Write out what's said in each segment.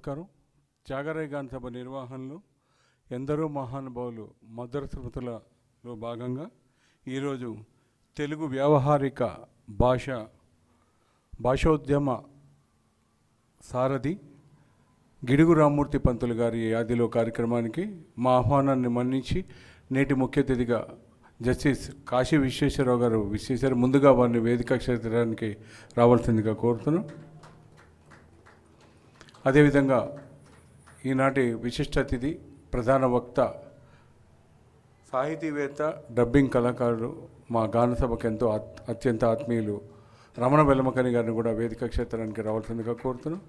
నమస్కారం. త్యాగరాయ గాంధ సభ నిర్వహణలో ఎందరో మహానుభావులు మధుర స్మృతులలో భాగంగా ఈరోజు తెలుగు వ్యావహారిక భాష భాషోద్యమ సారథి గిడుగు రామ్మూర్తి పంతులు గారి యాదిలో కార్యక్రమానికి మా ఆహ్వానాన్ని మన్నించి నేటి ముఖ్య అతిథిగా జస్టిస్ కాశీ విశ్వేశ్వరరావు గారు విశ్వేశ్వర ముందుగా వారిని వేదిక క్షేత్రానికి రావాల్సిందిగా కోరుతున్నాం. అదేవిధంగా ఈనాటి విశిష్ట అతిథి ప్రధాన వక్త సాహితీవేత్త డబ్బింగ్ కళాకారుడు మా గానసభకు ఎంతో అత్యంత ఆత్మీయులు రమణ వెల్లమకని గారిని కూడా వేదిక క్షేత్రానికి రావాల్సిందిగా కోరుతున్నాం.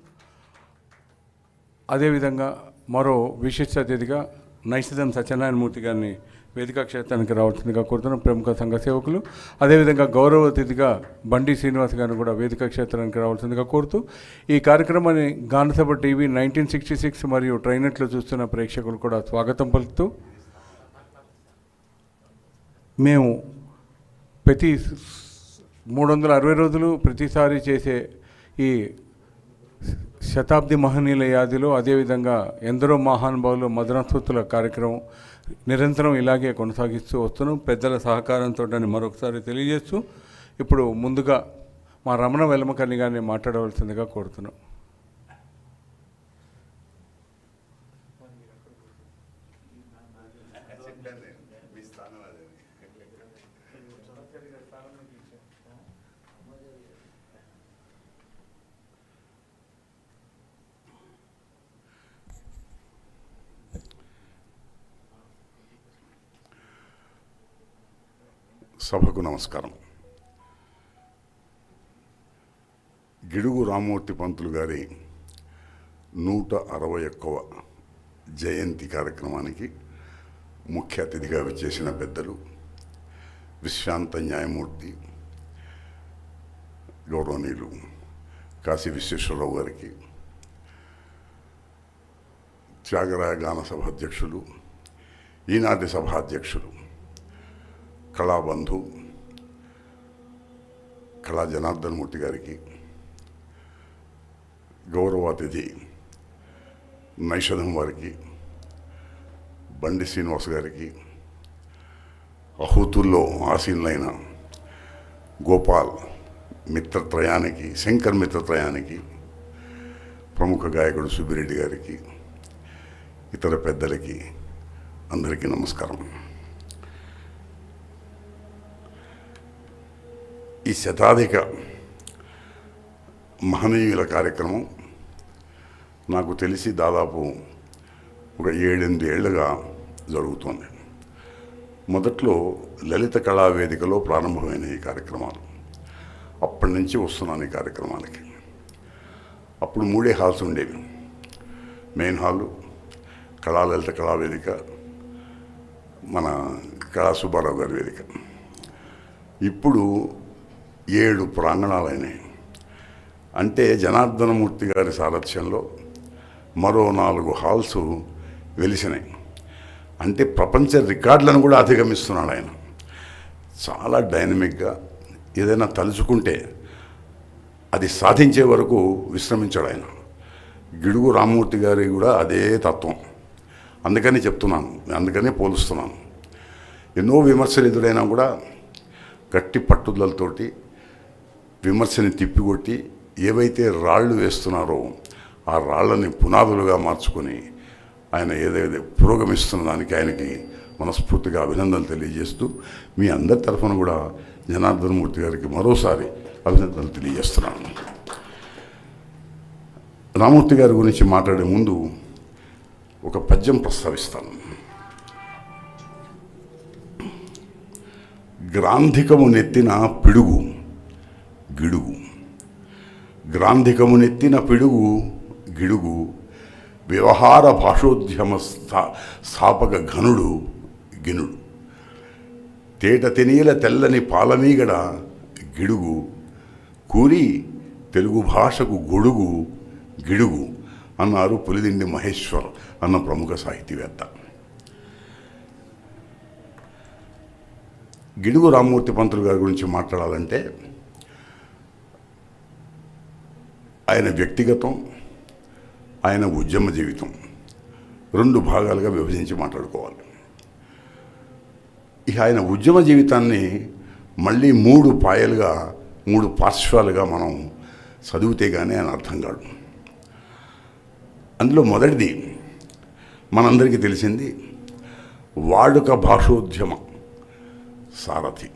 అదేవిధంగా మరో విశిష్ట అతిథిగా నైషధం సత్యనారాయణమూర్తి గారిని వేదిక క్షేత్రానికి రావాల్సిందిగా కోరుతున్నాం ప్రముఖ సంఘ సేవకులు. అదేవిధంగా గౌరవ అతిథిగా బండి శ్రీనివాస్ గారిని కూడా వేదిక క్షేత్రానికి రావాల్సిందిగా కోరుతూ ఈ కార్యక్రమాన్ని గానసభ టీవీ నైన్టీన్ సిక్స్టీ సిక్స్ మరియు ట్రైనెట్లో చూస్తున్న ప్రేక్షకులు కూడా స్వాగతం పలుకుతూ మేము ప్రతి మూడు వందల అరవై రోజులు ప్రతిసారి చేసే ఈ శతాబ్ది మహనీయుల యాదిలో అదేవిధంగా ఎందరో మహానుభావులు మదనస్ఫూర్తుల కార్యక్రమం నిరంతరం ఇలాగే కొనసాగిస్తూ వస్తున్నాం. పెద్దల సహకారంతో అని మరొకసారి తెలియజేస్తూ ఇప్పుడు ముందుగా మా రమణ వెలమకర్ణి గారిని మాట్లాడవలసిందిగా కోరుతున్నాం సభకు నమస్కారం. గిడుగు రామ్మూర్తి పంతులు గారి నూట అరవై ఒక్కవ జయంతి కార్యక్రమానికి ముఖ్య అతిథిగా చేసిన పెద్దలు విశ్రాంత న్యాయమూర్తి గౌరవనీయులు కాశీ విశ్వేశ్వరరావు గారికి త్యాగరాయ గాన సభ అధ్యక్షులు ఈనాటి సభ అధ్యక్షులు కళాబంధు కళా జనార్దన్ మూర్తి గారికి గౌరవ అతిథి నైషధం వారికి బండి శ్రీనివాస్ గారికి అహూతుల్లో ఆసీనులైన గోపాల్ మిత్రత్రయానికి శంకర్ మిత్రత్రయానికి ప్రముఖ గాయకుడు సుబ్బిరెడ్డి గారికి ఇతర పెద్దలకి అందరికీ నమస్కారం. ఈ శతాధిక మహనీయుల కార్యక్రమం నాకు తెలిసి దాదాపు ఒక ఏడెనిమిది ఏళ్ళుగా జరుగుతోంది. మొదట్లో లలిత కళా వేదికలో ప్రారంభమైన ఈ కార్యక్రమాలు. అప్పటి నుంచి వస్తున్నాను ఈ కార్యక్రమాలకి. అప్పుడు మూడే హాల్స్ ఉండేవి. మెయిన్ హాలు కళా లలిత కళా వేదిక మన కళా సుబ్బారావు గారి వేదిక. ఇప్పుడు ఏడు ప్రాంగణాలైనాయి. అంటే జనార్దనమూర్తి గారి సారథ్యంలో మరో నాలుగు హాల్స్ వెలిసినాయి. అంటే ప్రపంచ రికార్డులను కూడా అధిగమిస్తున్నాడు ఆయన. చాలా డైనమిక్గా ఏదైనా తలుచుకుంటే అది సాధించే వరకు విశ్రమించాడు ఆయన. గిడుగు రామ్మూర్తి గారి కూడా అదే తత్వం. అందుకని చెప్తున్నాను అందుకనే పోలుస్తున్నాను. ఎన్నో విమర్శలు ఎదురైనా కూడా గట్టి పట్టుదలతోటి విమర్శని తిప్పికొట్టి ఏవైతే రాళ్ళు వేస్తున్నారో ఆ రాళ్ళని పునాదులుగా మార్చుకొని ఆయన ఏదైతే పురోగమిస్తున్న దానికి ఆయనకి మనస్ఫూర్తిగా అభినందనలు తెలియజేస్తూ మీ అందరి తరఫున కూడా జనార్దనమూర్తి గారికి మరోసారి అభినందనలు తెలియజేస్తున్నాను. రామూర్తి గారి గురించి మాట్లాడే ముందు ఒక పద్యం ప్రస్తావిస్తాను. గ్రాంధికము నెత్తిన పిడుగు గిడుగు. గ్రాంధికము నెత్తిన పిడుగు గిడుగు. వ్యవహార భాషోద్యమ స్థా స్థాపక ఘనుడు గినుడు. తేట తెనీల తెల్లని పాలమీగడ గిడుగు. కూరి తెలుగు భాషకు గొడుగు గిడుగు అన్నారు పులిదిండి మహేశ్వర్ అన్న ప్రముఖ సాహితీవేత్త. గిడుగు రామ్మూర్తి పంతులు గారి గురించి మాట్లాడాలంటే ఆయన వ్యక్తిగతం ఆయన ఉద్యమ జీవితం రెండు భాగాలుగా విభజించి మాట్లాడుకోవాలి. ఇక ఆయన ఉద్యమ జీవితాన్ని మళ్ళీ మూడు పాయలుగా మూడు పార్శ్వాలుగా మనం చదివితే కానీ ఆయన అర్థం కాదు అందులో మొదటిది మనందరికీ తెలిసింది వాడుక భాషోద్యమ సారథి.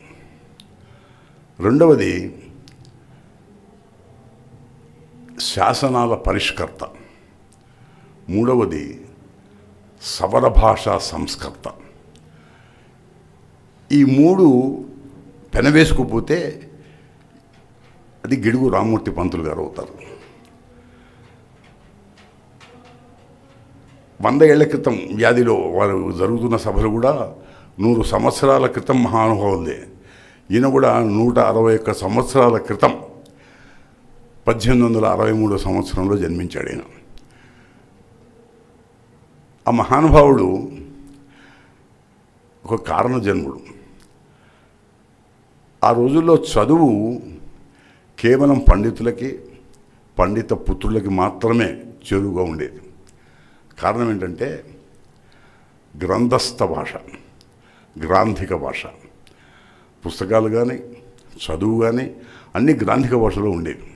రెండవది శాసనాల పరిష్కర్త. మూడవది సవర భాషా సంస్కర్త. ఈ మూడు పెనవేసుకుపోతే అది గిడుగు రామ్మూర్తి పంతులు గారు అవుతారు. వంద ఏళ్ళ క్రితం వ్యాధిలో వారు జరుగుతున్న సభలు కూడా నూరు సంవత్సరాల క్రితం మహానుభావులే ఈయన కూడా నూట అరవై ఒక్క సంవత్సరాల క్రితం పద్దెనిమిది వందల అరవై మూడో సంవత్సరంలో జన్మించాడు ఆయన ఆ మహానుభావుడు ఒక కారణ జన్ముడు ఆ రోజుల్లో చదువు కేవలం పండితులకి పండిత పుత్రులకి మాత్రమే చెరువుగా ఉండేది. కారణం ఏంటంటే గ్రంథస్థ భాష గ్రాంధిక భాష. పుస్తకాలు కానీ చదువు కానీ అన్ని గ్రాంధిక భాషలో ఉండేవి.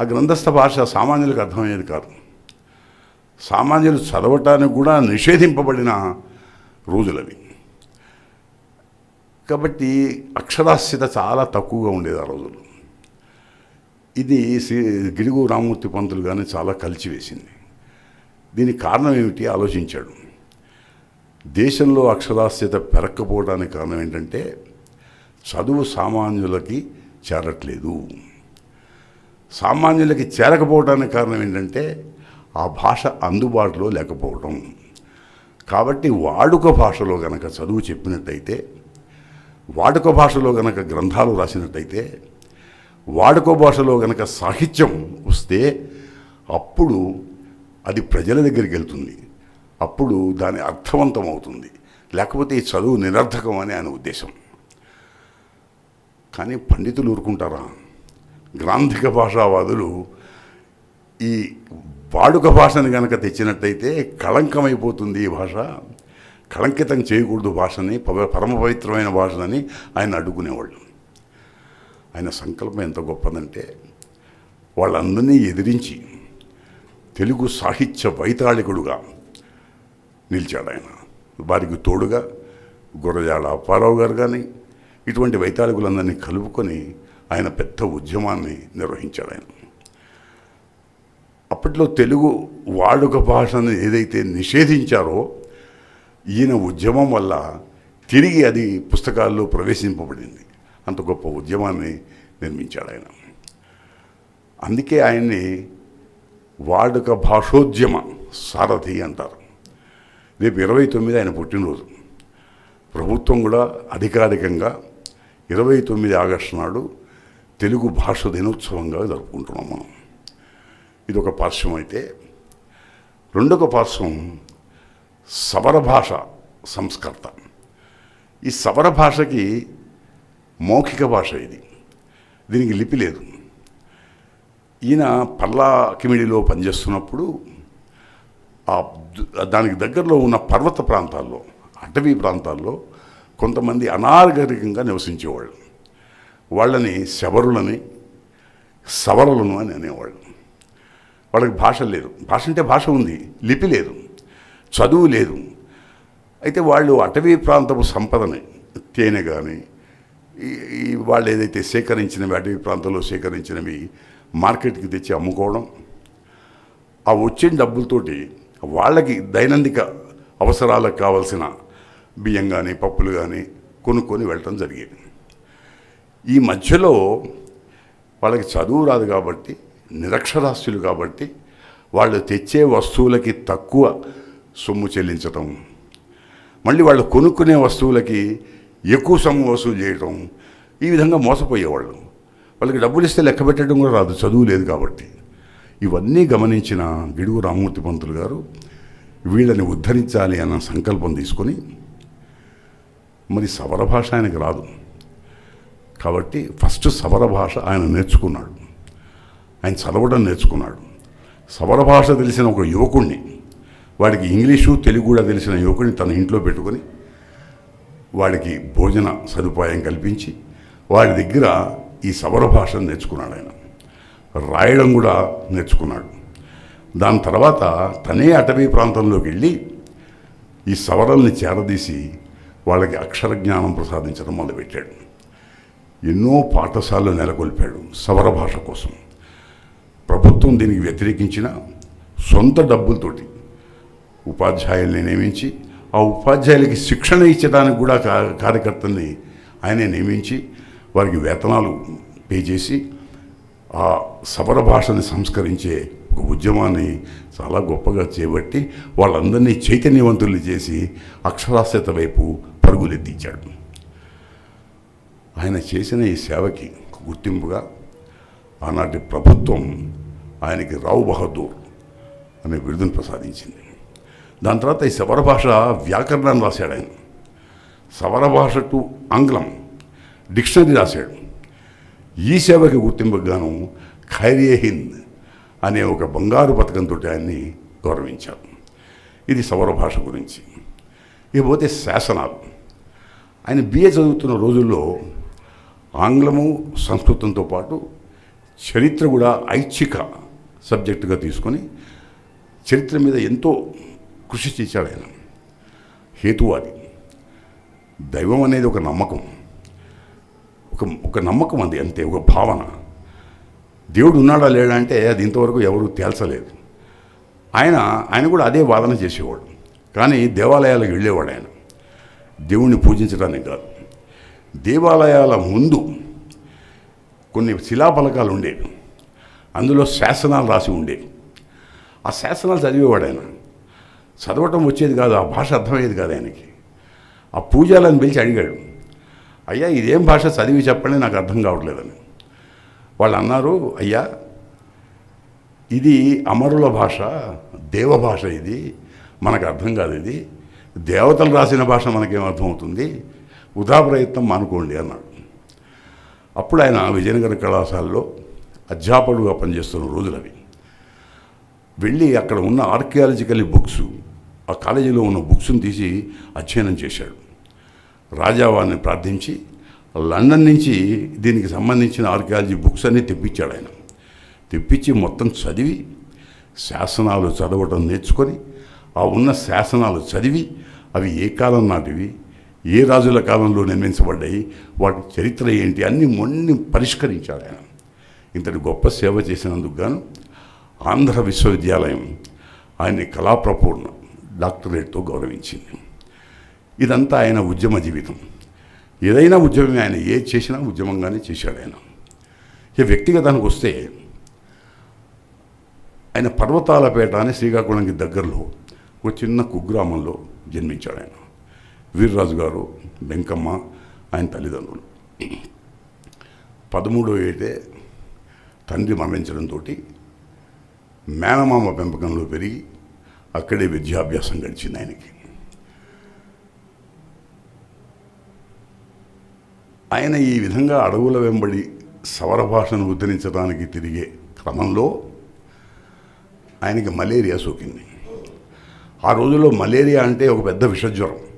ఆ గ్రంథస్థ భాష సామాన్యులకు అర్థమయ్యేది కాదు. సామాన్యులు చదవటానికి కూడా నిషేధింపబడిన రోజులవి. కాబట్టి అక్షరాస్యత చాలా తక్కువగా ఉండేది ఆ రోజుల్లో. ఇది శ్రీ గిడుగు రామమూర్తి పంతులు కానీ చాలా కలిచివేసింది. దీనికి కారణం ఏమిటి ఆలోచించాడు. దేశంలో అక్షరాస్యత పెరక్కపోవడానికి కారణం ఏంటంటే చదువు సామాన్యులకి చేరట్లేదు. సామాన్యులకి చేరకపోవడానికి కారణం ఏంటంటే ఆ భాష అందుబాటులో లేకపోవడం కాబట్టి వాడుక భాషలో గనక చదువు చెప్పినట్టయితే వాడుక భాషలో గనక గ్రంథాలు రాసినట్టయితే వాడుక భాషలో గనక సాహిత్యం వస్తే అప్పుడు అది ప్రజల దగ్గరికి వెళ్తుంది. అప్పుడు దాని అర్థవంతం అవుతుంది. లేకపోతే ఈ చదువు నిరర్థకం అని ఆయన ఉద్దేశం. కానీ పండితులు ఊరుకుంటారా? గ్రాంధిక భాషావాదులు ఈ వాడుక భాషని కనుక తెచ్చినట్టయితే కళంకమైపోతుంది ఈ భాష. కళంకితం చేయకూడదు భాషని పరమ పవిత్రమైన భాషని ఆయన అడుగునేవాళ్ళు ఆయన సంకల్పం ఎంత గొప్పదంటే వాళ్ళందరినీ ఎదిరించి తెలుగు సాహిత్య వైతాళికుడుగా నిలిచాడు ఆయన. వారికి తోడుగా గురజాడ అప్పారావు గారు కానీ ఇటువంటి వైతాళికులందరినీ కలుపుకొని ఆయన పెద్ద ఉద్యమాన్ని నిర్వహించాడు ఆయన అప్పట్లో తెలుగు వాడుక భాషను ఏదైతే నిషేధించారో ఈయన ఉద్యమం వల్ల తిరిగి అది పుస్తకాల్లో ప్రవేశింపబడింది. అంత గొప్ప ఉద్యమాన్ని నిర్మించాడు ఆయన. అందుకే ఆయన్ని వాడుక భాషోద్యమ సారథి అంటారు. రేపు ఇరవై తొమ్మిది ఆయన పుట్టినరోజు. ప్రభుత్వం కూడా అధికారికంగా ఇరవై తొమ్మిది ఆగస్టు నాడు తెలుగు భాష దినోత్సవంగా జరుపుకుంటున్నాం మనం. ఇది ఒక పార్శ్వం అయితే. రెండొక పార్శ్వం సవర భాష సంస్కర్త. ఈ సవర భాషకి మౌఖిక భాష ఇది. దీనికి లిపి లేదు. ఈయన పల్లా కిమిడిలో పనిచేస్తున్నప్పుడు ఆ దానికి దగ్గరలో ఉన్న పర్వత ప్రాంతాల్లో అటవీ ప్రాంతాల్లో కొంతమంది అనాగరికంగా నివసించేవాళ్ళు. వాళ్ళని శబరులని సవరలను అని అనేవాళ్ళు. వాళ్ళకి భాష లేదు. భాష అంటే భాష ఉంది. లిపి లేదు. చదువు లేదు. అయితే వాళ్ళు అటవీ ప్రాంతపు సంపదని తేనె కానీ ఈ- వాళ్ళు ఏదైతే సేకరించినవి అటవీ ప్రాంతంలో సేకరించినవి మార్కెట్కి తెచ్చి అమ్ముకోవడం ఆ వచ్చిన డబ్బులతోటి వాళ్ళకి దైనందిక అవసరాలకు కావలసిన బియ్యం కానీ పప్పులు కానీ కొనుక్కొని వెళ్ళటం జరిగేది. ఈ మధ్యలో వాళ్ళకి చదువు రాదు కాబట్టి నిరక్షరాస్యులు కాబట్టి వాళ్ళు తెచ్చే వస్తువులకి తక్కువ సొమ్ము చెల్లించటం. మళ్ళీ వాళ్ళు కొనుక్కునే వస్తువులకి ఎక్కువ సొమ్ము వసూలు చేయటం. ఈ విధంగా మోసపోయేవాళ్ళు. వాళ్ళకి డబ్బులు ఇస్తే లెక్క పెట్టడం కూడా రాదు. చదువు లేదు కాబట్టి. ఇవన్నీ గమనించిన గిడుగు రామూర్తి పంతులు గారు వీళ్ళని ఉద్ధరించాలి అన్న సంకల్పం తీసుకొని మరి సవర భాష ఆయనకి రాదు. కాబట్టి ఫస్ట్ సవర భాష ఆయన నేర్చుకున్నాడు. ఆయన చదవడం నేర్చుకున్నాడు. సవర భాష తెలిసిన ఒక యువకుణ్ణి వాడికి ఇంగ్లీషు తెలుగు కూడా తెలిసిన యువకుడిని తన ఇంట్లో పెట్టుకొని వాడికి భోజన సదుపాయం కల్పించి వాడి దగ్గర ఈ సవర భాషను నేర్చుకున్నాడు ఆయన. రాయడం కూడా నేర్చుకున్నాడు. దాని తర్వాత తనే అటవీ ప్రాంతంలోకి వెళ్ళి ఈ సవరల్ని చేరదీసి వాళ్ళకి అక్షర జ్ఞానం ప్రసాదించడం మొదలుపెట్టాడు. ఎన్నో పాఠశాలలు నెలకొల్పాడు సవర భాష కోసం. ప్రభుత్వం దీనికి వ్యతిరేకించిన సొంత డబ్బులతోటి ఉపాధ్యాయుల్ని నియమించి ఆ ఉపాధ్యాయులకి శిక్షణ ఇచ్చడానికి కూడా కార్యకర్తల్ని ఆయనే నియమించి వారికి వేతనాలు పే చేసి ఆ సవర భాషని సంస్కరించే ఒక ఉద్యమాన్ని చాలా గొప్పగా చేపట్టి వాళ్ళందరినీ చైతన్యవంతుల్ని చేసి అక్షరాస్యత వైపు పరుగులెత్తించాడు. ఆయన చేసిన ఈ సేవకి గుర్తింపుగా ఆనాటి ప్రభుత్వం ఆయనకి రావు బహదూర్ అనే బిరుదును ప్రసాదించింది. దాని తర్వాత ఈ సవర భాష వ్యాకరణాన్ని రాశాడు ఆయన. సవర భాష టు ఆంగ్లం డిక్షనరీ రాశాడు. ఈ సేవకి గుర్తింపుకు గాను ఖైరియే హింద్ అనే ఒక బంగారు పథకంతో ఆయన్ని గౌరవించారు. ఇది సవర భాష గురించి. ఇకపోతే శాసనాలు. ఆయన బిఏ చదువుతున్న రోజుల్లో ఆంగ్లము సంస్కృతంతో పాటు చరిత్ర కూడా ఐచ్ఛిక సబ్జెక్టుగా తీసుకొని చరిత్ర మీద ఎంతో కృషి చేశాడు ఆయన. హేతువాది. దైవం అనేది ఒక నమ్మకం. ఒక ఒక నమ్మకం అది అంతే ఒక భావన. దేవుడు ఉన్నాడా లేడా అంటే అది ఇంతవరకు ఎవరు తేల్చలేదు. ఆయన ఆయన కూడా అదే వాదన చేసేవాడు. కానీ దేవాలయాలకు వెళ్ళేవాడు ఆయన. దేవుణ్ణి పూజించడానికి కాదు. దేవాలయాల ముందు కొన్ని శిలాఫలకాలు ఉండేవి. అందులో శాసనాలు రాసి ఉండేవి. ఆ శాసనాలు చదివేవాడు ఆయన. చదవటం వచ్చేది కాదు ఆ భాష అర్థమయ్యేది కాదు ఆయనకి. ఆ పూజాలను పిలిచి అడిగాడు అయ్యా ఇదేం భాష చదివి చెప్పండి నాకు అర్థం కావట్లేదని. వాళ్ళు అన్నారు అయ్యా ఇది అమరుల భాష దేవ భాష ఇది మనకు అర్థం కాదు ఇది. దేవతలు రాసిన భాష మనకేం అర్థమవుతుంది? వృధా ప్రయత్నం మానుకోండి అన్నాడు. అప్పుడు ఆయన విజయనగర కళాశాలలో అధ్యాపకుడుగా పనిచేస్తున్న రోజులు అవి వెళ్ళి అక్కడ ఉన్న ఆర్కియాలజికల్ బుక్స్ ఆ కాలేజీలో ఉన్న బుక్స్ని తీసి అధ్యయనం చేశాడు. రాజావారిని ప్రార్థించి లండన్ నుంచి దీనికి సంబంధించిన ఆర్కియాలజీ బుక్స్ అన్నీ తెప్పించాడు ఆయన. తెప్పించి మొత్తం చదివి శాసనాలు చదవటం నేర్చుకొని ఆ ఉన్న శాసనాలు చదివి అవి ఏ కాలం నాటివి ఏ రాజుల కాలంలో నిర్మించబడ్డాయి వాటి చరిత్ర ఏంటి అన్ని మొన్ని పరిష్కరించాడు ఆయన. ఇంతటి గొప్ప సేవ చేసినందుకు గాను ఆంధ్ర విశ్వవిద్యాలయం ఆయన్ని కళాప్రపూర్ణ డాక్టరేట్తో గౌరవించింది. ఇదంతా ఆయన ఉద్యమ జీవితం. ఏదైనా ఉద్యమమే ఆయన ఏ చేసినా ఉద్యమంగానే చేశాడు ఆయన. ఇక వ్యక్తిగతానికి వస్తే ఆయన పర్వతాలపేట అనే శ్రీకాకుళంకి దగ్గరలో ఒక చిన్న కుగ్రామంలో జన్మించాడు ఆయన. వీర్రాజు గారు వెంకమ్మ ఆయన తల్లిదండ్రులు. పదమూడో ఏటే తండ్రి మరణించడంతో మేనమామ పెంపకంలో పెరిగి అక్కడే విద్యాభ్యాసం గడిచింది ఆయనకి. ఆయన ఈ విధంగా అడవుల వెంబడి సవర భాషను ఉద్ధరించడానికి తిరిగే క్రమంలో ఆయనకి మలేరియా సోకింది. ఆ రోజుల్లో మలేరియా అంటే ఒక పెద్ద విషజ్వరం.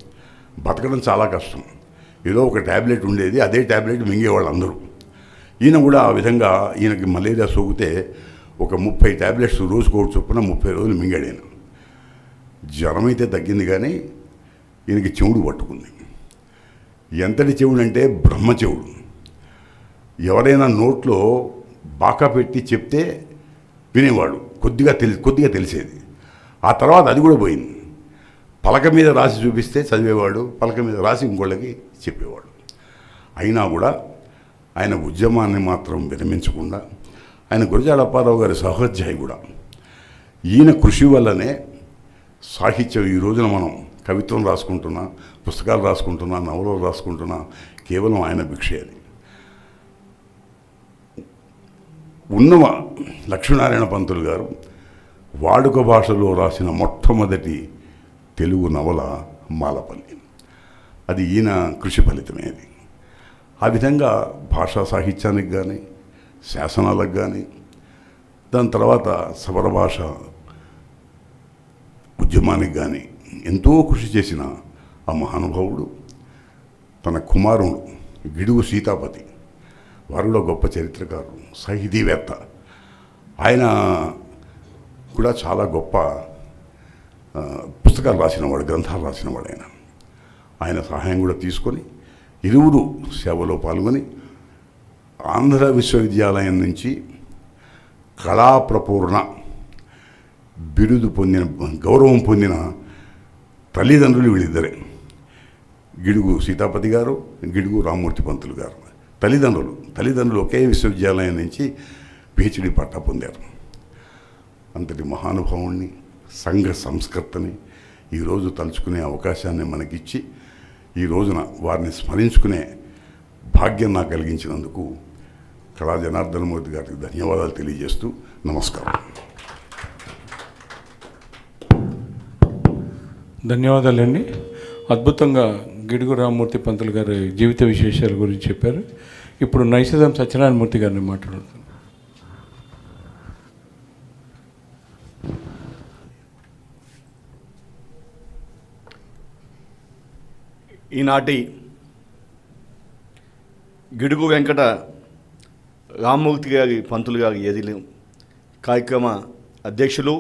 బతకడం చాలా కష్టం. ఏదో ఒక ట్యాబ్లెట్ ఉండేది అదే ట్యాబ్లెట్ మింగేవాళ్ళు అందరూ ఈయన కూడా ఆ విధంగా ఈయనకి మలేరియా సోకితే ఒక ముప్పై ట్యాబ్లెట్స్ రోజుకోటి చొప్పున ముప్పై రోజులు మింగాడు జ్వరం అయితే తగ్గింది కానీ ఈయనకి చెవుడు పట్టుకుంది. ఎంతటి చెవుడు అంటే బ్రహ్మ చెవుడు. ఎవరైనా నోట్లో బాకా పెట్టి చెప్తే వినేవాడు. కొద్దిగా తెలి కొద్దిగా తెలిసేది. ఆ తర్వాత అది కూడా పోయింది. పలక మీద రాసి చూపిస్తే చదివేవాడు పలక మీద రాసి ఇంకోళ్ళకి చెప్పేవాడు. అయినా కూడా ఆయన ఉద్యమాన్ని మాత్రం విరమించకుండా ఆయన గురజాడప్పారావు గారి సహోధ్యాయి కూడా. ఈయన కృషి వల్లనే సాహిత్యం ఈ రోజున మనం కవిత్వం రాసుకుంటున్నా పుస్తకాలు రాసుకుంటున్నా నవలలు రాసుకుంటున్నా కేవలం ఆయన భిక్షే అది. ఉన్నవ లక్ష్మీనారాయణ పంతులు గారు వాడుక భాషలో రాసిన మొట్టమొదటి తెలుగు నవల మాలపల్లి. అది ఈయన కృషి ఫలితమే అది. ఆ విధంగా భాషా సాహిత్యానికి కానీ శాసనాలకు కానీ దాని తర్వాత సవర భాష ఉద్యమానికి కానీ ఎంతో కృషి చేసిన ఆ మహానుభావుడు తన కుమారుడు గిడుగు సీతాపతి వారిలో గొప్ప చరిత్రకారుడు సాహితీవేత్త ఆయన కూడా చాలా గొప్ప పుస్తకాలు రాసినవాడు గ్రంథాలు రాసినవాడు ఆయన. ఆయన సహాయం కూడా తీసుకొని ఇరువురు సేవలో పాల్గొని ఆంధ్ర విశ్వవిద్యాలయం నుంచి కళాప్రపూర్ణ బిరుదు పొందిన గౌరవం పొందిన తల్లిదండ్రులు వీళ్ళిద్దరే. గిడుగు సీతాపతి గారు గిడుగు రామ్మూర్తి పంతులు గారు. తల్లిదండ్రులు తల్లిదండ్రులు ఒకే విశ్వవిద్యాలయం నుంచి పిహెచ్డి పట్టా పొందారు. అంతటి మహానుభావుణ్ణి సంఘ సంస్కర్తని ఈరోజు తలుచుకునే అవకాశాన్ని మనకిచ్చి ఈ రోజున వారిని స్మరించుకునే భాగ్యం నాకు కలిగించినందుకు కళా జనార్దనమూర్తి గారికి ధన్యవాదాలు తెలియజేస్తూ నమస్కారం. ధన్యవాదాలండి. అద్భుతంగా గిడుగు రామ్మూర్తి పంతులు గారి జీవిత విశేషాల గురించి చెప్పారు. ఇప్పుడు నైషధం సత్యనారాయణమూర్తి గారిని మాట్లాడుతున్నాం. ఈనాటి గిడుగు వెంకట రామ్మూర్తి గారి పంతులు గారి ఎదిలి కార్యక్రమ అధ్యక్షులు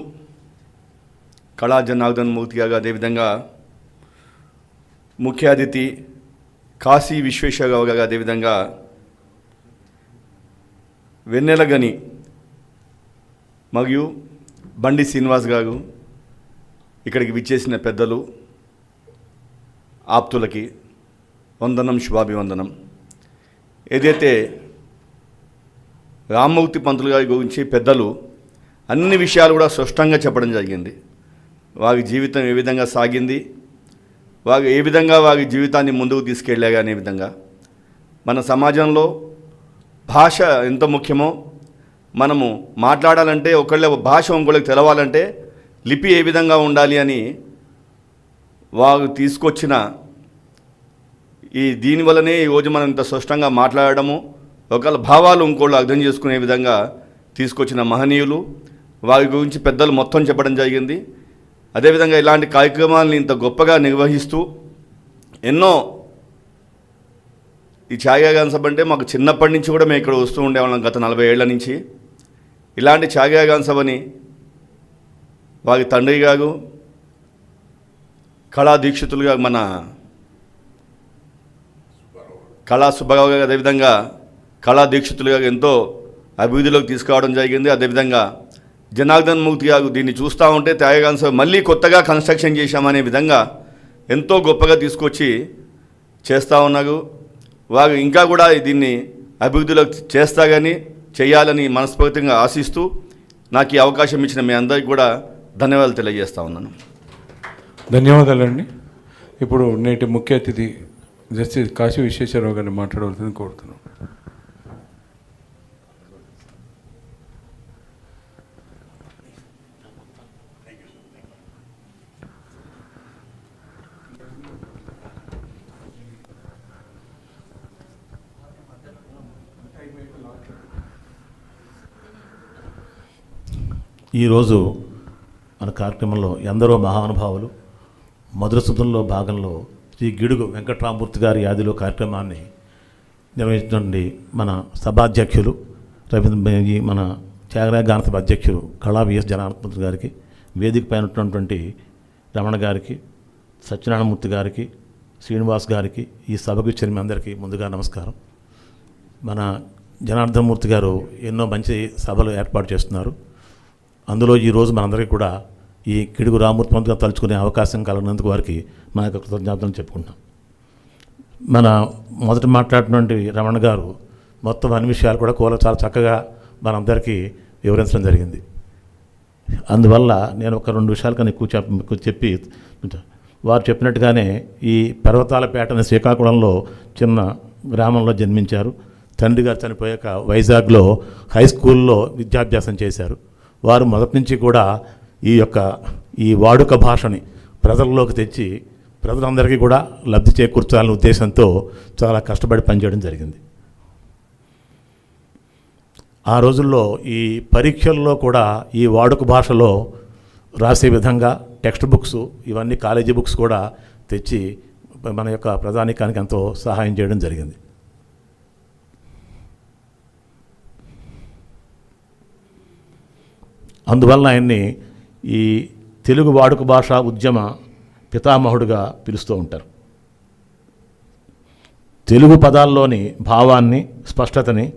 కళా జనార్దన్ మూర్తి గారు అదేవిధంగా ముఖ్య అతిథి కాశీ విశ్వేశ్వరరావు గారు అదేవిధంగా వెన్నెలగని మరియు బండి శ్రీనివాస్ గారు ఇక్కడికి విచ్చేసిన పెద్దలు ఆప్తులకి వందనం శుభాభివందనం. ఏదైతే రామ్మూర్తి పంతులు గారి గురించి పెద్దలు అన్ని విషయాలు కూడా స్పష్టంగా చెప్పడం జరిగింది. వారి జీవితం ఏ విధంగా సాగింది వారు ఏ విధంగా వారి జీవితాన్ని ముందుకు తీసుకెళ్ళారు అనే విధంగా. మన సమాజంలో భాష ఎంత ముఖ్యమో మనము మాట్లాడాలంటే ఒకళ్ళ భాష ఇంకొకళ్ళకి తెలవాలంటే లిపి ఏ విధంగా ఉండాలి అని వారు తీసుకొచ్చిన ఈ దీనివల్లనే ఈరోజు మనం ఇంత స్పష్టంగా మాట్లాడడము. ఒకళ్ళ భావాలు ఇంకోళ్ళు అర్థం చేసుకునే విధంగా తీసుకొచ్చిన మహనీయులు వారి గురించి పెద్దలు మొత్తం చెప్పడం జరిగింది. అదేవిధంగా ఇలాంటి కార్యక్రమాలను ఇంత గొప్పగా నిర్వహిస్తూ ఎన్నో ఈ ఛాయాగాన సభ అంటే మాకు చిన్నప్పటి నుంచి కూడా మేము ఇక్కడ వస్తూ ఉండేవాళ్ళం గత నలభై ఏళ్ళ నుంచి. ఇలాంటి ఛాయాగాన సభని వారి తండ్రి గారు కళా దీక్షితులుగా మన కళా సుబ్బారావు గారు అదేవిధంగా కళా దీక్షితులుగా ఎంతో అభివృద్ధిలోకి తీసుకురావడం జరిగింది. అదేవిధంగా జనార్దన్ మూర్తి గారు దీన్ని చూస్తూ ఉంటే త్యాగగాన్ సార్ మళ్ళీ కొత్తగా కన్స్ట్రక్షన్ చేశామనే విధంగా ఎంతో గొప్పగా తీసుకొచ్చి చేస్తూ ఉన్నారు. వారు ఇంకా కూడా దీన్ని అభివృద్ధిలో చేస్తా కానీ చేయాలని మనస్ఫూర్తిగా ఆశిస్తూ నాకు ఈ అవకాశం ఇచ్చిన మీ అందరికీ కూడా ధన్యవాదాలు తెలియజేస్తా ఉన్నాను. ధన్యవాదాలండి. ఇప్పుడు నేటి ముఖ్య అతిథి జస్టిస్ కాశీ విశ్వేశ్వరరావు గారిని మాట్లాడవలసింది కోరుతున్నాం. ఈరోజు మన కార్యక్రమంలో ఎందరో మహానుభావులు మధుర సుధంలో భాగంలో శ్రీ గిడుగు వెంకట్రామూర్తి గారి యాదిలో కార్యక్రమాన్ని నిర్వహించండి మన సభాధ్యక్షులు రవీంద్ర ఈ మన త్యాగరాయ గానసభ అధ్యక్షులు కళా విఎస్ జనార్దన్ గారికి వేదిక పైన ఉన్నటువంటి రమణ గారికి సత్యనారాయణమూర్తి గారికి శ్రీనివాస్ గారికి ఈ సభకు ఇచ్చిన మీ అందరికీ ముందుగా నమస్కారం. మన జనార్దనమూర్తి గారు ఎన్నో మంచి సభలు ఏర్పాటు చేస్తున్నారు. అందులో ఈరోజు మనందరికీ కూడా ఈ కిడుగు రామూర్తి తలుచుకునే అవకాశం కలిగినందుకు వారికి మన యొక్క కృతజ్ఞతలు చెప్పుకుంటాం మన మొదట మాట్లాడినటువంటి రమణ గారు మొత్తం అన్ని విషయాలు కూడా కూల చాలా చక్కగా మనందరికీ వివరించడం జరిగింది. అందువల్ల నేను ఒక రెండు విషయాలు కానీ ఎక్కువ చెప్ప చెప్పి వారు చెప్పినట్టుగానే ఈ పర్వతాలపేట అనే శ్రీకాకుళంలో చిన్న గ్రామంలో జన్మించారు. తండ్రి గారు చనిపోయాక వైజాగ్లో హై స్కూల్లో విద్యాభ్యాసం చేశారు. వారు మొదటి నుంచి కూడా ఈ యొక్క ఈ వాడుక భాషని ప్రజల్లోకి తెచ్చి ప్రజలందరికీ కూడా లబ్ధి చేకూర్చాలనే ఉద్దేశంతో చాలా కష్టపడి పనిచేయడం జరిగింది. ఆ రోజుల్లో ఈ పరీక్షల్లో కూడా ఈ వాడుక భాషలో రాసే విధంగా టెక్స్ట్ బుక్స్ ఇవన్నీ కాలేజీ బుక్స్ కూడా తెచ్చి మన యొక్క ప్రధానికానికి ఎంతో సహాయం చేయడం జరిగింది. అందువల్ల ఆయన్ని ఈ తెలుగు వాడుక భాష ఉద్యమ పితామహుడుగా పిలుస్తూ ఉంటారు. తెలుగు పదాల్లోని భావాన్ని స్పష్టతని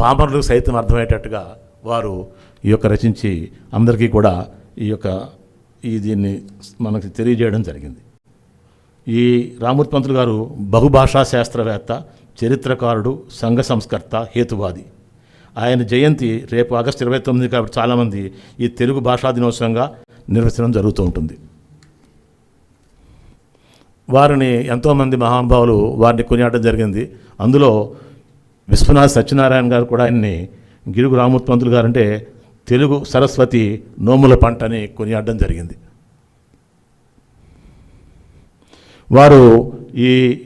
పామరులకు సైతం అర్థమయ్యేటట్టుగా వారు ఈ యొక్క రచించి అందరికీ కూడా ఈ యొక్క ఈ దీన్ని మనకి తెలియజేయడం జరిగింది. ఈ రామూర్తి పంతులు గారు బహుభాషా శాస్త్రవేత్త చరిత్రకారుడు సంఘ సంస్కర్త హేతువాది. ఆయన జయంతి రేపు ఆగస్టు ఇరవై తొమ్మిది కాబట్టి చాలామంది ఈ తెలుగు భాషా దినోత్సవంగా నిర్వచనం జరుగుతూ ఉంటుంది. వారిని ఎంతోమంది మహానుభావులు వారిని కొనియాడడం జరిగింది. అందులో విశ్వనాథ్ సత్యనారాయణ గారు కూడా ఆయన్ని గిరుగు రామూర్తి గారు అంటే తెలుగు సరస్వతి నోముల పంట అని కొనియాడడం జరిగింది. వారు ఈ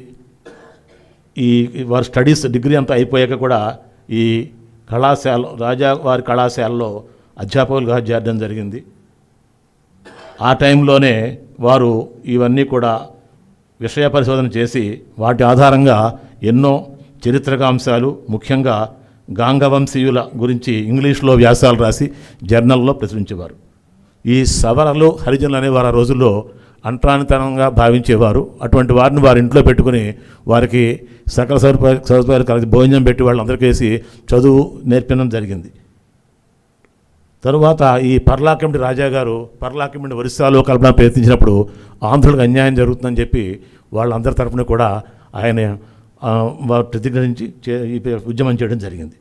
ఈ వారి స్టడీస్ డిగ్రీ అంతా అయిపోయాక కూడా ఈ కళాశాల రాజా వారి కళాశాలలో అధ్యాపకులుగా చేరడం జరిగింది. ఆ టైంలోనే వారు ఇవన్నీ కూడా విషయ పరిశోధన చేసి వాటి ఆధారంగా ఎన్నో చరిత్రకాంశాలు ముఖ్యంగా గాంగవంశీయుల గురించి ఇంగ్లీష్లో వ్యాసాలు రాసి జర్నల్లో ప్రచురించేవారు. ఈ సవరలు హరిజనులు అనేవారు ఆ రోజుల్లో అంట్రానితనంగా భావించేవారు. అటువంటి వారిని వారి ఇంట్లో పెట్టుకుని వారికి సకల సదుపాయ సదుపాయాలు కలిసి భోజనం పెట్టి వాళ్ళందరికీ వేసి చదువు నేర్పడం జరిగింది. తరువాత ఈ పర్లాకిమిడి రాజా గారు పర్లాకిమిడి ఒరిస్సాలో కల్పన ప్రయత్నించినప్పుడు ఆంధ్రులకు అన్యాయం జరుగుతుందని చెప్పి వాళ్ళందరి తరపున కూడా ఆయన వారు ప్రతిఘటించి చే- ఈ ఉద్యమం చేయడం జరిగింది.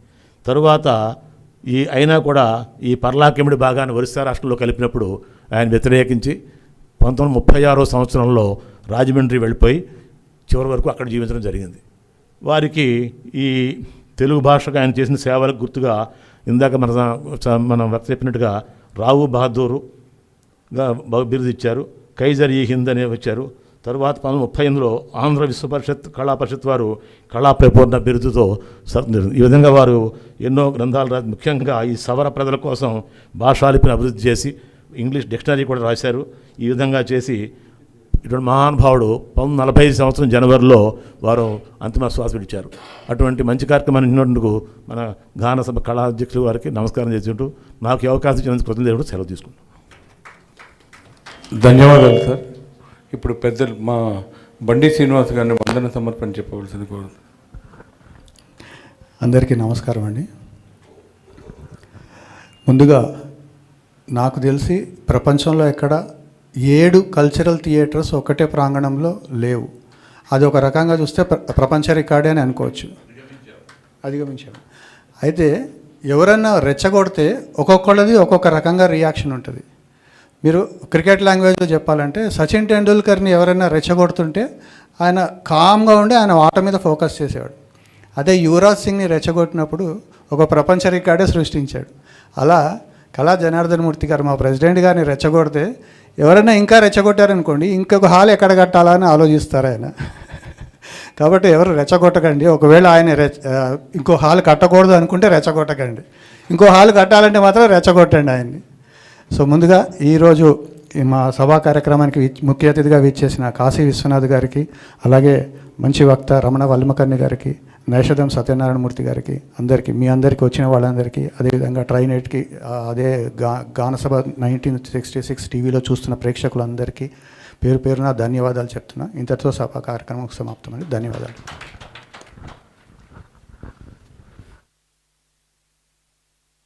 తరువాత ఈ అయినా కూడా ఈ పర్లాకిమిడి భాగాన్ని ఒరిస్సా రాష్ట్రంలో కలిపినప్పుడు ఆయన వ్యతిరేకించి పంతొమ్మిది ముప్పై ఆరో సంవత్సరంలో రాజమండ్రి వెళ్ళిపోయి చివరి వరకు అక్కడ జీవించడం జరిగింది. వారికి ఈ తెలుగు భాషకు ఆయన చేసిన సేవలకు గుర్తుగా ఇందాక మన మనం మనం చెప్పినట్టుగా రావు బహదూరుగా బిరుదు ఇచ్చారు కైజర్ ఈ హింద్ అనే వచ్చారు. తరువాత పంతొమ్మిది ముప్పై ఎనిమిదిలో ఆంధ్ర విశ్వ పరిషత్ కళా పరిషత్ వారు కళా ప్రపూర్ణ బిరుదుతో ఈ విధంగా వారు ఎన్నో గ్రంథాలు రాసి ముఖ్యంగా ఈ సవర ప్రజల కోసం భాషాలిపిని అభివృద్ధి చేసి ఇంగ్లీష్ డిక్షనరీ కూడా రాశారు. ఈ విధంగా చేసి ఇటువంటి మహానుభావుడు పంతొమ్మిది నలభై ఐదు సంవత్సరం జనవరిలో వారు అంతిమ శ్వాస విడిచారు అటువంటి మంచి కార్యక్రమాన్ని ఇచ్చినందుకు మన గాన సభ కళా అధ్యక్షులు వారికి నమస్కారం చేసుకుంటూ నాకు ఈ అవకాశం ఇచ్చినందుకు కృతజ్ఞతలు సెలవు తీసుకుంటాను ధన్యవాదాలు సార్. ఇప్పుడు పెద్దలు మా బండి శ్రీనివాస్ గారిని వందన సమర్పణ చెప్పవలసింది కోరుతున్నాను అందరికీ నమస్కారం అండి. ముందుగా నాకు తెలిసి ప్రపంచంలో ఎక్కడ ఏడు కల్చరల్ థియేటర్స్ ఒకటే ప్రాంగణంలో లేవు. అది ఒక రకంగా చూస్తే ప్ర- ప్రపంచ రికార్డే అని అనుకోవచ్చు. అధిగమించాము అయితే ఎవరన్నా రెచ్చగొడితే ఒక్కొక్కళ్ళది ఒక్కొక్క రకంగా రియాక్షన్ ఉంటుంది. మీరు క్రికెట్ లాంగ్వేజ్లో చెప్పాలంటే సచిన్ టెండూల్కర్ని ఎవరైనా రెచ్చగొడుతుంటే ఆయన కామ్గా ఉండి ఆయన ఆట మీద ఫోకస్ చేసేవాడు. అదే యువరాజ్ సింగ్ని రెచ్చగొట్టినప్పుడు ఒక ప్రపంచ రికార్డే సృష్టించాడు. అలా కళా జనార్దన్ మూర్తి గారు మా ప్రెసిడెంట్ గారిని రెచ్చగొడితే ఎవరైనా ఇంకా రెచ్చగొట్టారనుకోండి ఇంకొక హాల్ ఎక్కడ కట్టాలని ఆలోచిస్తారు ఆయన. కాబట్టి ఎవరు రెచ్చగొట్టకండి. ఒకవేళ ఆయన రెచ్చ ఇంకో హాల్ కట్టకూడదు అనుకుంటే రెచ్చగొట్టకండి. ఇంకో హాల్ కట్టాలంటే మాత్రం రెచ్చగొట్టండి ఆయన్ని. సో ముందుగా ఈరోజు మా సభా కార్యక్రమానికి ముఖ్య అతిథిగా విచ్చేసిన కాశీ విశ్వనాథ్ గారికి అలాగే మంచి వక్త రమణ వల్మకర్ణి గారికి నైషధం సత్యనారాయణమూర్తి గారికి అందరికీ మీ అందరికీ వచ్చిన వాళ్ళందరికీ అదేవిధంగా ట్రైన్ ఎయిట్కి అదే గా గానసభ నైన్టీన్ సిక్స్టీ సిక్స్ టీవీలో చూస్తున్న ప్రేక్షకులందరికీ పేరు పేరున ధన్యవాదాలు చెప్తున్నా. ఇంతటితో సభా కార్యక్రమం సమాప్తమని ధన్యవాదాలు.